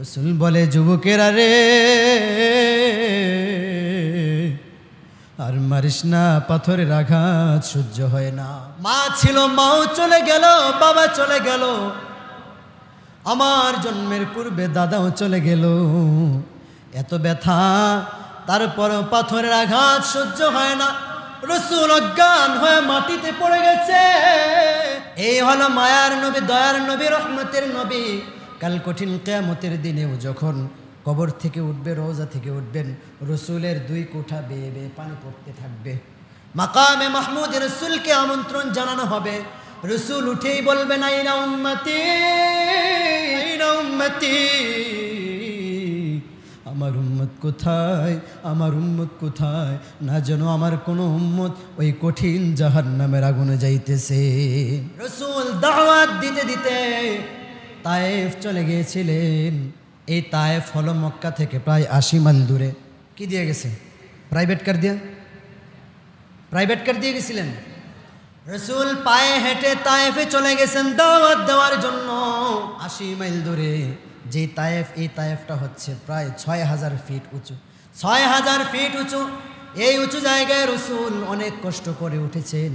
রসুল বলে, যুবকেরা রে, আর মারিস না, পাথরের আঘাত সহ্য হয় না। মা ছিল, মাও চলে গেল, বাবা চলে গেল। আমার জন্মের পূর্বে দাদাও চলে গেল। এত ব্যথা তারপর পাথরের আঘাত সহ্য হয় না। রসুল অজ্ঞান হয়ে মাটিতে পড়ে গেছে। এই হলো মায়ার নবী, দয়ার নবী, রহমতের নবী। কাল কঠিন কেয়ামতের দিনেও যখন কবর থেকে উঠবে রোজা থেকে উঠবেন, রসুলের দুই কোঠা বেয়ে বেয়ে পানি পড়তে থাকবে। মাকামে মাহমুদ রসুলকে আমন্ত্রণ জানানো হবে। রসুল উঠেই বলবেন আইনা উম্মতি আইনা উম্মতি, আমার উম্মত কোথায়, আমার উম্মত কোথায়? না যেন আমার কোনো উম্মত ওই কঠিন জাহার নামের আগুনে যাইতেছে। রসুল দাওয়াত দিতে দিতে তায়েফ চলে গিয়েছিলেন। এই তায়েফ হলো মক্কা থেকে প্রায় আশি মাইল দূরে। কি দিয়ে গেছে? প্রাইভেট কার দিয়ে? প্রাইভেট কার দিয়ে গেছিলেন? রসুল পায়ে হেঁটে তায়েফে চলে গেছেন দাওয়াত দেওয়ার জন্য আশি মাইল দূরে। যে তায়েফ, এই তায়েফটা হচ্ছে প্রায় ছয় হাজার ফিট উঁচু। ছয় হাজার ফিট উঁচু। এই উঁচু জায়গায় রসুল অনেক কষ্ট করে উঠেছেন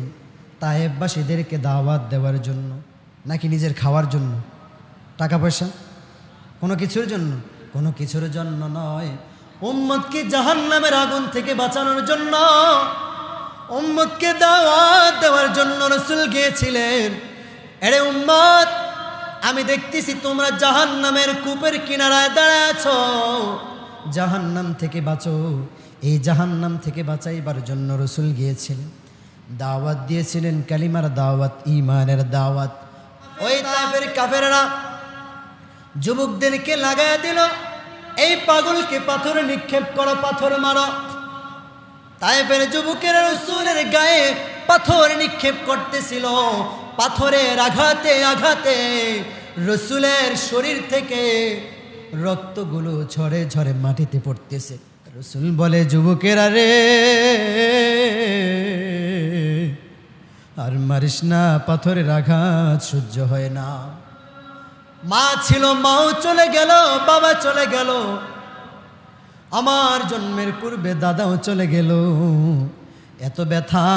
তায়েফবাসীদেরকে দাওয়াত দেওয়ার জন্য, নাকি নিজের খাওয়ার জন্য। টাকা পয়সা কোনো কিছুর জন্য? কোনো কিছুর জন্য নয়। উম্মতকে জাহান্নামের আগুন থেকে বাঁচানোর জন্য, উম্মতকে দাওয়াত দেওয়ার জন্য রসুল গিয়েছিলেন। এরে উম্মত, আমি দেখতেছি তোমরা জাহান্নামের কূপের কিনারায় দাঁড়ায় আছো। জাহান্নাম থেকে বাঁচো। এই জাহান্নাম থেকে বাঁচাইবার জন্য রসুল গিয়েছিলেন। দাওয়াত দিয়েছিলেন কালিমার দাওয়াত ইমানের দাওয়াত। ওই তাফের কাফেরা যুবকদেরকে লাগায় দিল, এই পাগলকে পাথর নিক্ষেপ করো, পাথর মারো। তাইফের যুবকের রসুলের গায়ে পাথর নিক্ষেপ করতেছিল। পাথরের আঘাতে আঘাতে রসুলের শরীর থেকে রক্তগুলো ঝরে ঝরে মাটিতে পড়তেছে। রসুল বলে, যুবকেরা রে, আর মারিস না, পাথরের আঘাত সহ্য হয় না। মা ছিল, মাও চলে গেল, বাবা চলে গেল। আমার জন্মের পূর্বে দাদাও চলে গেল। এত ব্যথা,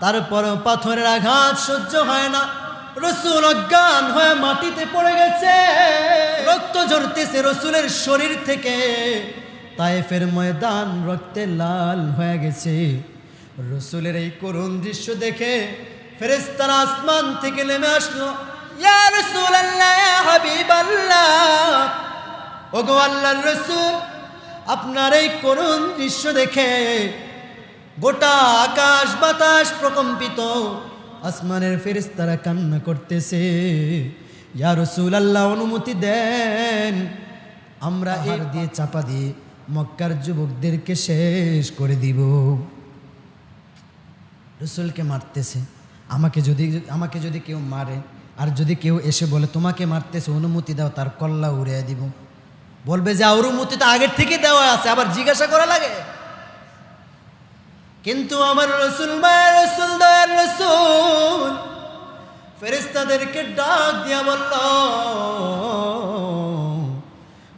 তারপর পাথরের আঘাত সহ্য হয় না। রসুল অজ্ঞান হয়ে মাটিতে পড়ে গেছে। রক্ত ঝরতেছে রসুলের শরীর থেকে। তাইফের ময়দান রক্তে লাল হয়ে গেছে। রসুলের এই করুণ দৃশ্য দেখে ফেরেস্তারা আসমান থেকে নেমে আসলো। ইয়া রাসূলুল্লাহ ইয়া হাবিবাল্লাহ। ওগো আল্লাহর রসুল আপনার এই করুণ দৃশ্য দেখে গোটা আকাশ বাতাস প্রকম্পিত। আসমানের ফেরেশতারা কান্না করতেছে। ইয়া রসুল আল্লাহ অনুমতি দেন। আমরা এর দিয়ে চাপা দিয়ে মক্কার যুবকদেরকে শেষ করে দিব। রসুলকে মারতেছে। আমাকে যদি আমাকে যদি কেউ মারে আর যদি কেউ এসে বলে, তোমাকে মারতেছে, অনুমতি দাও, তার কল্লা উড়িয়ে দিব। বলবে যে অনুমতি তো আগের থেকে দেওয়া আছে, আবার জিজ্ঞাসা করা লাগে? কিন্তু আমার রসুল, মায়ের রসুল রসুল ফেরেস্তাদেরকে ডাক দিয়া বলল,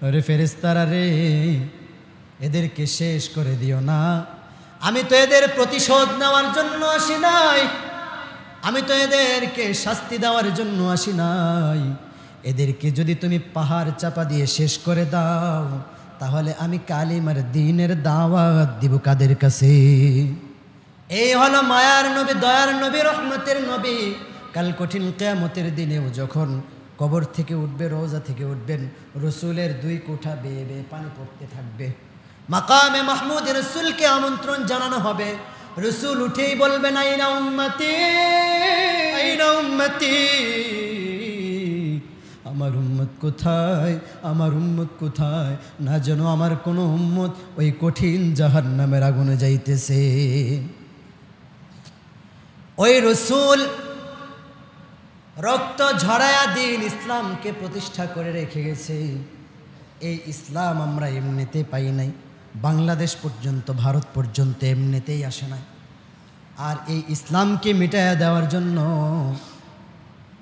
আরে ফেরেস্তারা রে, এদেরকে শেষ করে দিও না। আমি তো এদের প্রতিশোধ নেওয়ার জন্য আসি নাই। আমি তো এদেরকে শাস্তি দেওয়ার জন্য আসি নাই। এদেরকে যদি তুমি পাহাড় চাপা দিয়ে শেষ করে দাও, তাহলে আমি কালিমার দিনের দাওয়াত দিব কাদের কাছে? এই হলো মায়ার নবী, দয়ার নবী, রহমতের নবী। কাল কঠিন কেয়ামতের দিনেও যখন কবর থেকে উঠবে, রোজা থেকে উঠবেন, রসুলের দুই কোঠা বেয়ে বেয়ে পানি পড়তে থাকবে। মাকামে মাহমুদ রসুলকে আমন্ত্রণ জানানো হবে। রসুল উঠেই আইনা উম্মতি। আইনা উম্মতি। আমার উম্মত কোথায়? আমার উম্মত কোথায়? না যেন আমার কোনো উম্মত ওই কঠিন জাহার নামের আগুনে যাইতেছে। ওই রসুল রক্ত ঝরায়া দিন ইসলামকে প্রতিষ্ঠা করে রেখে গেছে। এই ইসলাম আমরা এমনিতে পাই নাই। বাংলাদেশ পর্যন্ত, ভারত পর্যন্ত এমনিতেই আসে নাই। আর এই ইসলামকে মিটাইয়া দেওয়ার জন্য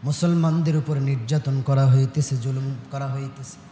মুসলমানদের উপর নির্যাতন করা হইতেছে জুলুম করা হইতেছে।